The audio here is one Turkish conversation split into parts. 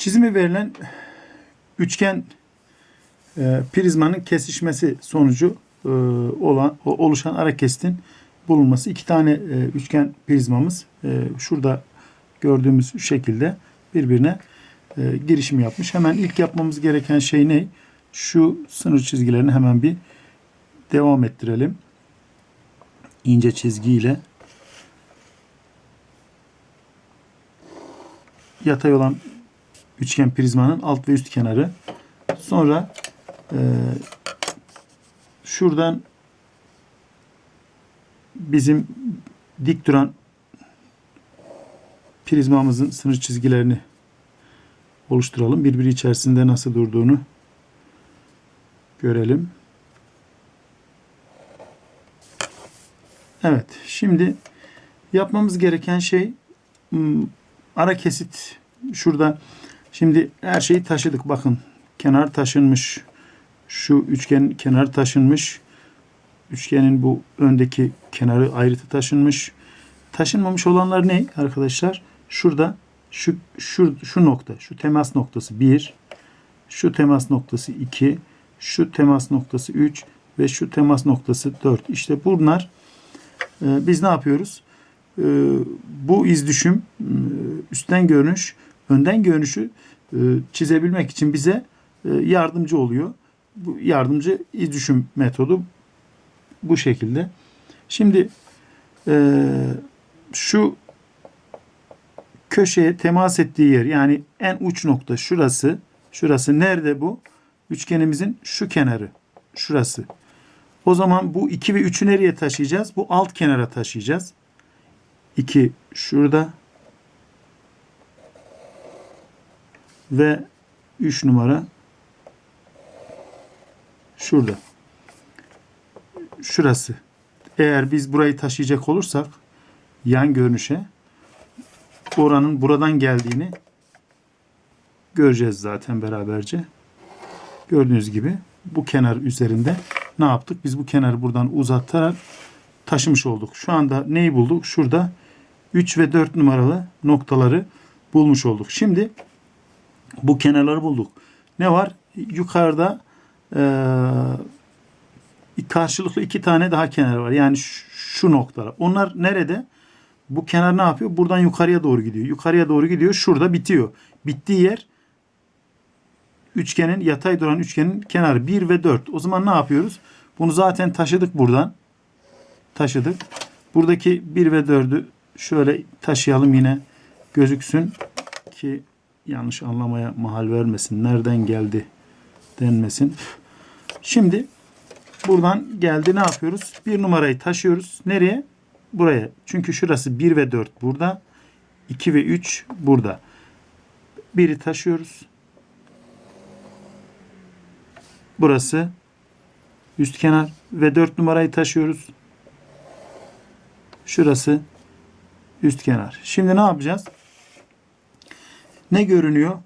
Çizimi verilen üçgen e, prizmanın kesişmesi sonucu e, olan oluşan ara kestin bulunması. iki tane e, üçgen prizmamız e, şurada gördüğümüz şekilde birbirine e, girişim yapmış. Hemen ilk yapmamız gereken şey ne? Şu sınır çizgilerini hemen bir devam ettirelim. İnce çizgiyle yatay olan üçgen prizmanın alt ve üst kenarı. Sonra e, şuradan bizim dik duran prizmamızın sınır çizgilerini oluşturalım. Birbiri içerisinde nasıl durduğunu görelim. Evet. Şimdi yapmamız gereken şey hmm, ara kesit şurada şimdi her şeyi taşıdık bakın. Kenar taşınmış. Şu üçgen kenar taşınmış. Üçgenin bu öndeki kenarı ayrıtı taşınmış. Taşınmamış olanlar ne arkadaşlar? Şurada şu şu şu nokta şu temas noktası 1 şu temas noktası 2 şu temas noktası 3 ve şu temas noktası 4 işte bunlar e, biz ne yapıyoruz? E, bu iz düşüm e, üstten görünüş önden görünüşü e, çizebilmek için bize e, yardımcı oluyor. Bu yardımcı iz düşüm metodu bu şekilde. Şimdi e, şu köşeye temas ettiği yer yani en uç nokta şurası. Şurası nerede bu? Üçgenimizin şu kenarı. Şurası. O zaman bu 2 ve 3'ü nereye taşıyacağız? Bu alt kenara taşıyacağız. 2 şurada. Ve 3 numara şurada. Şurası. Eğer biz burayı taşıyacak olursak yan görünüşe oranın buradan geldiğini göreceğiz zaten beraberce. Gördüğünüz gibi bu kenar üzerinde ne yaptık? Biz bu kenarı buradan uzatarak taşımış olduk. Şu anda neyi bulduk? Şurada 3 ve 4 numaralı noktaları bulmuş olduk. Şimdi bu kenarları bulduk. Ne var? Yukarıda eee, karşılıklı iki tane daha kenar var. Yani şu, şu noktalar. Onlar nerede? Bu kenar ne yapıyor? Buradan yukarıya doğru gidiyor. Yukarıya doğru gidiyor. Şurada bitiyor. Bittiği yer üçgenin yatay duran üçgenin kenarı 1 ve 4. O zaman ne yapıyoruz? Bunu zaten taşıdık buradan. Taşıdık. Buradaki 1 ve 4'ü şöyle taşıyalım yine gözüksün ki yanlış anlamaya mahal vermesin. Nereden geldi denmesin. Şimdi buradan geldi ne yapıyoruz? Bir numarayı taşıyoruz. Nereye? Buraya. Çünkü şurası 1 ve 4 burada. 2 ve 3 burada. Biri taşıyoruz. Burası üst kenar ve 4 numarayı taşıyoruz. Şurası üst kenar. Şimdi ne yapacağız? Ne görünüyor?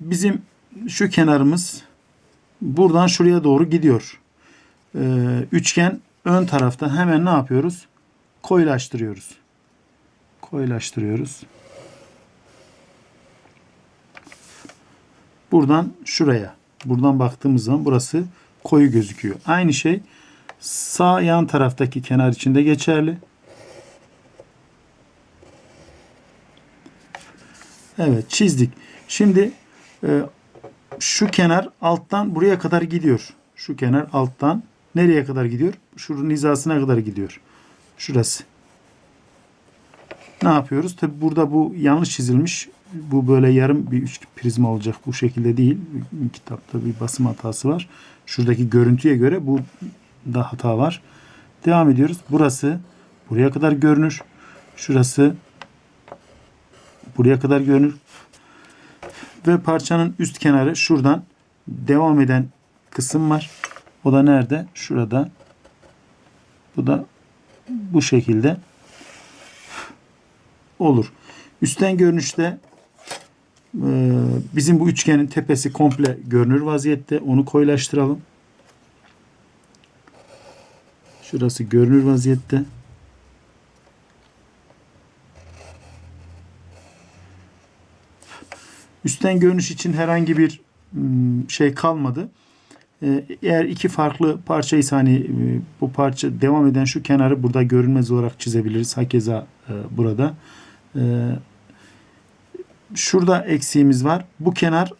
Bizim şu kenarımız buradan şuraya doğru gidiyor. Ee, üçgen ön tarafta hemen ne yapıyoruz? Koyulaştırıyoruz. Koyulaştırıyoruz. Buradan şuraya. Buradan baktığımız zaman burası koyu gözüküyor. Aynı şey sağ yan taraftaki kenar için de geçerli. Evet çizdik. Şimdi e, şu kenar alttan buraya kadar gidiyor. Şu kenar alttan nereye kadar gidiyor? Şunun hizasına kadar gidiyor. Şurası. Ne yapıyoruz? Tabi burada bu yanlış çizilmiş. Bu böyle yarım bir üç prizma olacak. Bu şekilde değil. Kitapta bir basım hatası var. Şuradaki görüntüye göre bu da hata var. Devam ediyoruz. Burası buraya kadar görünür. Şurası buraya kadar görünür. Ve parçanın üst kenarı şuradan devam eden kısım var. O da nerede? Şurada. Bu da bu şekilde olur. Üstten görünüşte e, bizim bu üçgenin tepesi komple görünür vaziyette. Onu koyulaştıralım. Şurası görünür vaziyette. Üstten görünüş için herhangi bir mm, şey kalmadı. Ee, Eğer iki farklı parçaysa hani e, bu parça devam eden şu kenarı burada görünmez olarak çizebiliriz. Hakeza e, burada. Ee, Şurada eksiğimiz var. Bu kenar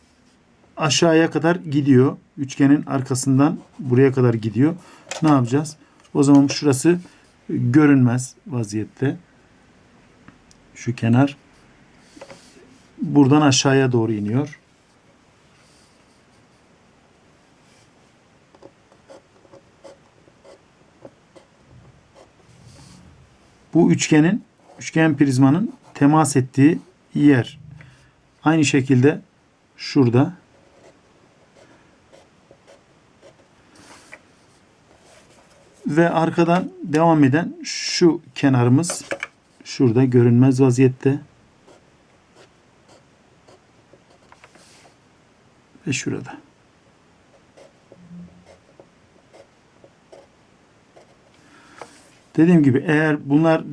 aşağıya kadar gidiyor. Üçgenin arkasından buraya kadar gidiyor. Ne yapacağız? O zaman şurası görünmez vaziyette. Şu kenar buradan aşağıya doğru iniyor. Bu üçgenin üçgen prizmanın temas ettiği yer. Aynı şekilde şurada ve arkadan devam eden şu kenarımız şurada görünmez vaziyette ve şurada. Dediğim gibi eğer bunlar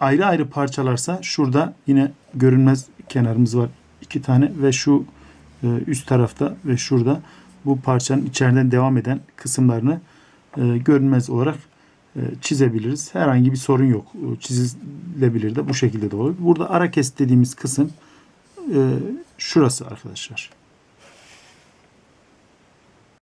ayrı ayrı parçalarsa şurada yine görünmez kenarımız var iki tane ve şu e, üst tarafta ve şurada bu parçanın içeriden devam eden kısımlarını e, görünmez olarak e, çizebiliriz. Herhangi bir sorun yok. Çizilebilir de bu şekilde de olur. Burada ara kes dediğimiz kısım şurası arkadaşlar.